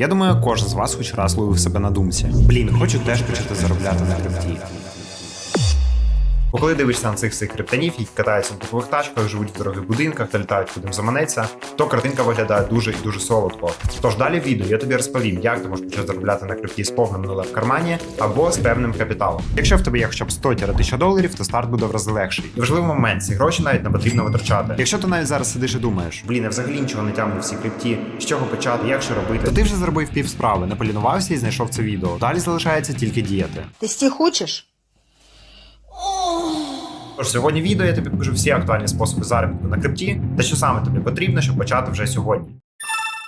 Я думаю, кожен з вас хоч раз ловив себе на думці. Блін, хочу теж почати заробляти на крипті. Бо коли дивишся на цих всіх криптонів, які катаються в духових тачках, живуть в дорогих будинках та літають куди заманеться, то картинка виглядає дуже і дуже солодко. Тож далі в відео я тобі розповім, як ти можеш почати заробляти на крипті з повним нулем в кармані або з певним капіталом. Якщо в тебе є хоча б 100 1000 доларів, то старт буде в рази легший. І важливий момент, ці гроші навіть не потрібно витрачати. Якщо ти навіть зараз сидиш і думаєш, блін, я взагалі нічого не тягну в цій крипті, з чого почати, як що робити, то ти вже зробив пів справи, не полінувався і знайшов це відео. Далі залишається тільки діяти. Ты стих хочешь? Тож сьогодні відео я тобі покажу всі актуальні способи заробітку на крипті та що саме тобі потрібно, щоб почати вже сьогодні.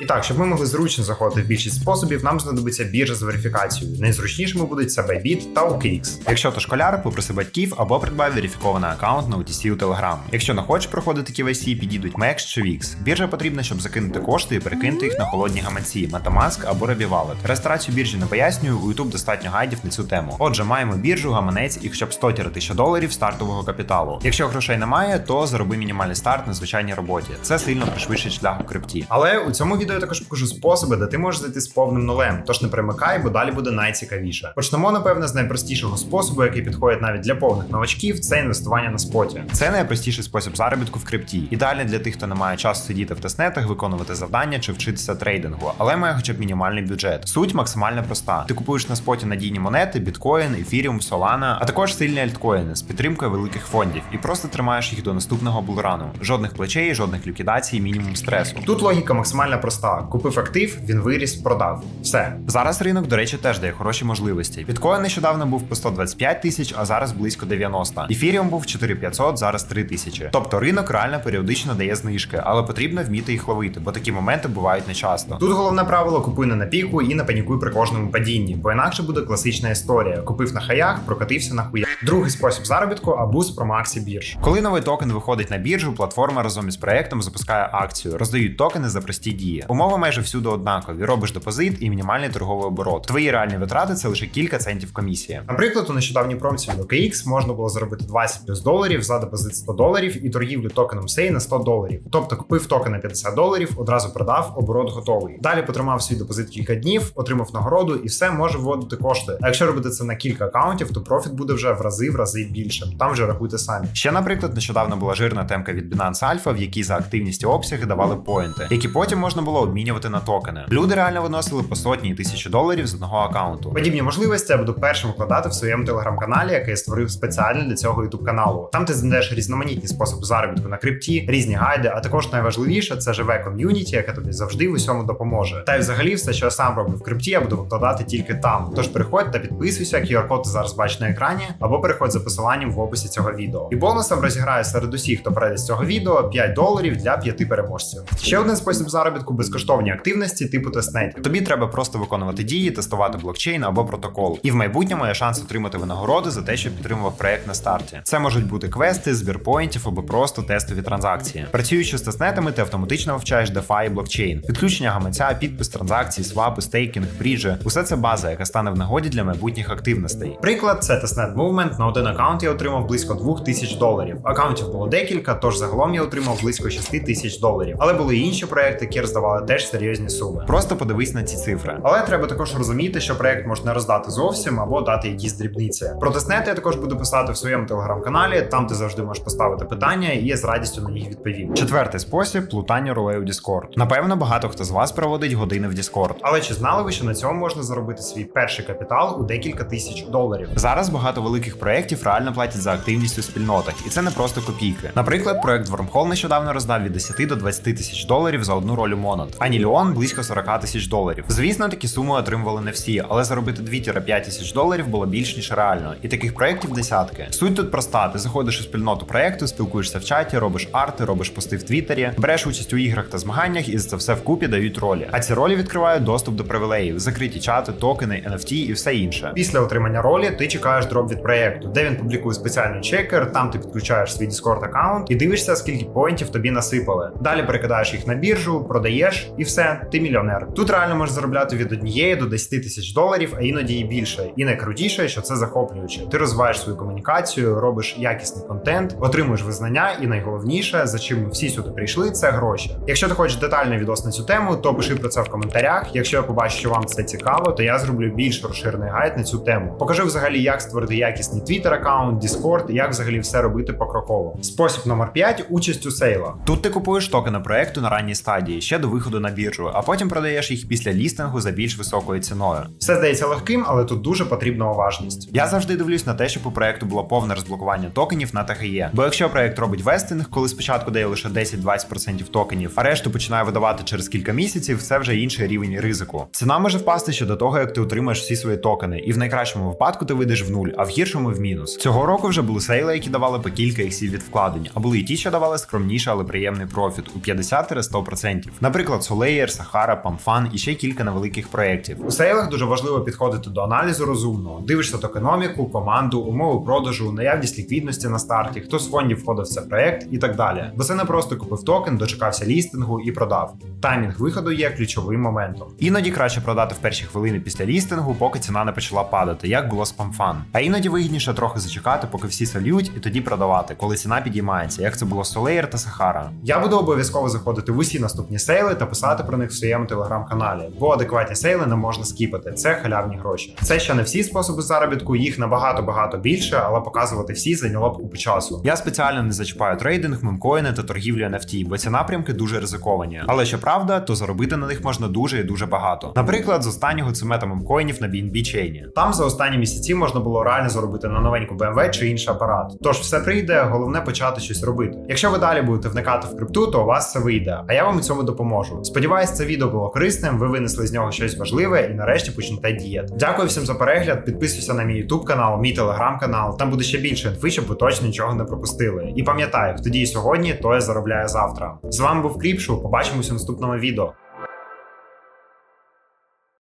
І так, щоб ми могли зручно заходити в більшість способів, нам знадобиться біржа з верифікацією. Найзручнішими будуть це Bybit та OKX. Якщо ти школяр, попроси батьків або придбай верифікований аккаунт на OTC у Telegram. Якщо не хочеш проходити KYC, підійдуть MEX чи VIX. Біржа потрібна, щоб закинути кошти і перекинути їх на холодні гаманці, Metamask або Ruby Wallet. Реєстрацію біржі не пояснюю, у YouTube достатньо гайдів на цю тему. Отже, маємо біржу, гаманець і хоча б 100 тисяч доларів стартового капіталу. Якщо грошей немає, то зароби мінімальний старт на звичайній роботі. Це сильно пришвидшить шлях у крипті. Але у цьому відео я також покажу способи, де ти можеш зайти з повним нулем. Тож не примикай, бо далі буде найцікавіше. Почнемо, напевне, з найпростішого способу, який підходить навіть для повних новачків, це інвестування на споті. Це найпростіший спосіб заробітку в крипті. Ідеальний для тих, хто не має часу сидіти в тестнетах, виконувати завдання чи вчитися трейдингу, але має хоча б мінімальний бюджет. Суть максимально проста. Ти купуєш на споті надійні монети, біткоін, ефіріум, солана, а також сильні альткоїни з підтримкою великих фондів, і просто тримаєш їх до наступного булрану. Жодних плечей, жодних ліквідацій, мінімум стресу. Тут логіка максимально проста. Купив актив, він виріс, продав. Все. Зараз ринок, до речі, теж дає хороші можливості. Біткоін нещодавно був по 125 тисяч, а зараз близько 90. Ефіріум був 4500, зараз 3000. Тобто ринок реально періодично дає знижки, але потрібно вміти їх ловити, бо такі моменти бувають нечасто. Тут головне правило купуй не на піку і не панікуй при кожному падінні, бо інакше буде класична історія. Купив на хаях, прокатився на хуя. Другий спосіб заробітку абуз про Максі бірж. Коли новий токен виходить на біржу, платформа разом із проектом запускає акцію, роздають токени за прості дії. Умови майже всюди однакові. Робиш депозит і мінімальний торговий оборот. Твої реальні витрати це лише кілька центів комісії. Наприклад, у нещодавній промці від OKX можна було заробити 20 плюс доларів за депозит 100 доларів і торгівлю токеном SEI на 100 доларів. Тобто купив токен на 50 доларів, одразу продав, оборот готовий. Далі потримав свій депозит кілька днів, отримав нагороду і все може вводити кошти. А якщо робити це на кілька акаунтів, то профіт буде вже в рази в рази більшим. Там вже рахуйте самі. Ще, наприклад, нещодавно була жирна темка від Binance Alpha, в якій за активність і обсяги давали поінти, які потім можна було обмінювати на токени. Люди реально виносили по сотні і тисячі доларів з одного акаунту. Подібні можливості я буду першим викладати в своєму телеграм-каналі, який я створив спеціально для цього youtube каналу. Там ти знайдеш різноманітні способи заробітку на крипті, різні гайди, а також найважливіше це живе ком'юніті, яке тобі завжди в усьому допоможе. Та й взагалі все, що я сам роблю в крипті, я буду викладати тільки там. Тож приходь та підписуйся, QR-код ти зараз бачиш на екрані, або переходь за посиланням в описі цього відео. І бонусом розіграю серед усіх, хто перейде з цього відео 5 доларів для 5 переможців. Ще один спосіб заробітку безкоштовні активності типу тестнетів. Тобі треба просто виконувати дії, тестувати блокчейн або протокол. І в майбутньому є шанс отримати винагороду за те, що підтримував проект на старті. Це можуть бути квести, збір поінтів або просто тестові транзакції. Працюючи з тестнетами, ти автоматично вивчаєш DeFi і блокчейн, підключення гаманця, підпис транзакцій, свапи, стейкінг, бріджі. Усе це база, яка стане в нагоді для майбутніх активностей. Приклад це тестнет Movement. На один аккаунт я отримав близько 2000 доларів. Акаунтів було декілька, тож загалом я отримав близько 6 тисяч доларів. Але були і інші проекти, які роздавали теж серйозні суми. Просто подивись на ці цифри. Але треба також розуміти, що проект можна роздати зовсім або дати якісь дрібниці. Про тестнети я також буду писати в своєму телеграм-каналі. Там ти завжди можеш поставити питання, і я з радістю на них відповім. Четвертий спосіб плутання ролей у Discord. Напевно, багато хто з вас проводить години в Discord. Але чи знали ви, що на цьому можна заробити свій перший капітал у декілька тисяч доларів? Зараз багато великих проєктів реально платять за активність у спільнотах, і це не просто копійки. Наприклад, проект Wormhole нещодавно роздав від 10 до 20 тисяч доларів за одну роль у Монот, а Ніліон близько 40 тисяч доларів. Звісно, такі суми отримували не всі, але заробити 2-5 тисяч доларів було більш ніж реально, і таких проєктів десятки. Суть тут проста: ти заходиш у спільноту проєкту, спілкуєшся в чаті, робиш арти, робиш пости в Твіттері, береш участь у іграх та змаганнях, і за це все вкупі дають ролі. А ці ролі відкривають доступ до привілеїв, закриті чати, токени, NFT і все інше. Після отримання ролі ти чекаєш дроп від проєкту, де він публікує спеціальний чекер, там ти підключаєш свій Discord аккаунт і дивишся, скільки поінтів тобі насипали. Далі перекидаєш їх на біржу, продаєш продаєш, і все, ти мільйонер. Тут реально можеш заробляти від однієї до 10 тисяч доларів, а іноді і більше. І найкрутіше, що це захоплююче. Ти розвиваєш свою комунікацію, робиш якісний контент, отримуєш визнання, і найголовніше, за чим ми всі сюди прийшли, це гроші. Якщо ти хочеш детальний відос на цю тему, то пиши про це в коментарях. Якщо я побачу, що вам це цікаво, то я зроблю більш розширений гайд на цю тему. Покажу взагалі, як створити якісний Twitter аккаунт, Discord, і як взагалі все робити покроково. Спосіб номер 5 участь у сейлах. Тут ти купуєш токени проекту на ранній стадії, ще до виходу на біржу, а потім продаєш їх після лістингу за більш високою ціною. Все здається легким, але тут дуже потрібна уважність. Я завжди дивлюсь на те, щоб у проекту було повне розблокування токенів на ТГЄ. Бо якщо проект робить вестинг, коли спочатку дає лише 10-20% токенів, а решту починає видавати через кілька місяців, це вже інший рівень ризику. Ціна може впасти ще до того, як ти отримаєш всі свої токени, і в найкращому випадку ти вийдеш в нуль, а в гіршому в мінус. Цього року вже були сейли, які давали по кілька іксів від вкладень, а були і ті, що давали скромніший, але приємний профіт у 50-100%. Наприклад, Solayer, Sahara, PAMFAN і ще кілька невеликих проєктів. У сейлах дуже важливо підходити до аналізу розумно. Дивишся токеноміку, команду, умови продажу, наявність ліквідності на старті, хто з фондів входив в цей проект і так далі. Бо це не просто купив токен, дочекався лістингу і продав. Таймінг виходу є ключовим моментом. Іноді краще продати в перші хвилини після лістингу, поки ціна не почала падати, як було з PAMFAN. А іноді вигідніше трохи зачекати, поки всі солють, і тоді продавати, коли ціна підіймається, як це було з Solayer та Sahara. Я буду обов'язково заходити в усі наступні сейли та писати про них в своєму телеграм-каналі, бо адекватні сейли не можна скіпати. Це халявні гроші. Це ще не всі способи заробітку, їх набагато багато більше, але показувати всі зайняло б купу часу. Я спеціально не зачіпаю трейдинг, мемкоїни та торгівлю NFT, бо ці напрямки дуже ризиковані. Але що правда, то заробити на них можна дуже і дуже багато. Наприклад, з останнього це мета мемкоїнів на BNB чейні. Там за останні місяці можна було реально заробити на новеньку BMW чи інший апарат. Тож все прийде, головне почати щось робити. Якщо ви далі будете вникати в крипту, то у вас все вийде, а я вам у цьому допоможу. Сподіваюсь, це відео було корисним. Ви винесли з нього щось важливе і нарешті почнете діяти. Дякую всім за перегляд. Підписуйся на мій YouTube канал, мій телеграм канал. Там буде ще більше інфи, щоб ви точно нічого не пропустили. І пам'ятаю, хто діє сьогодні, той заробляє завтра. З вами був Кріпшу. Побачимося в наступному відео.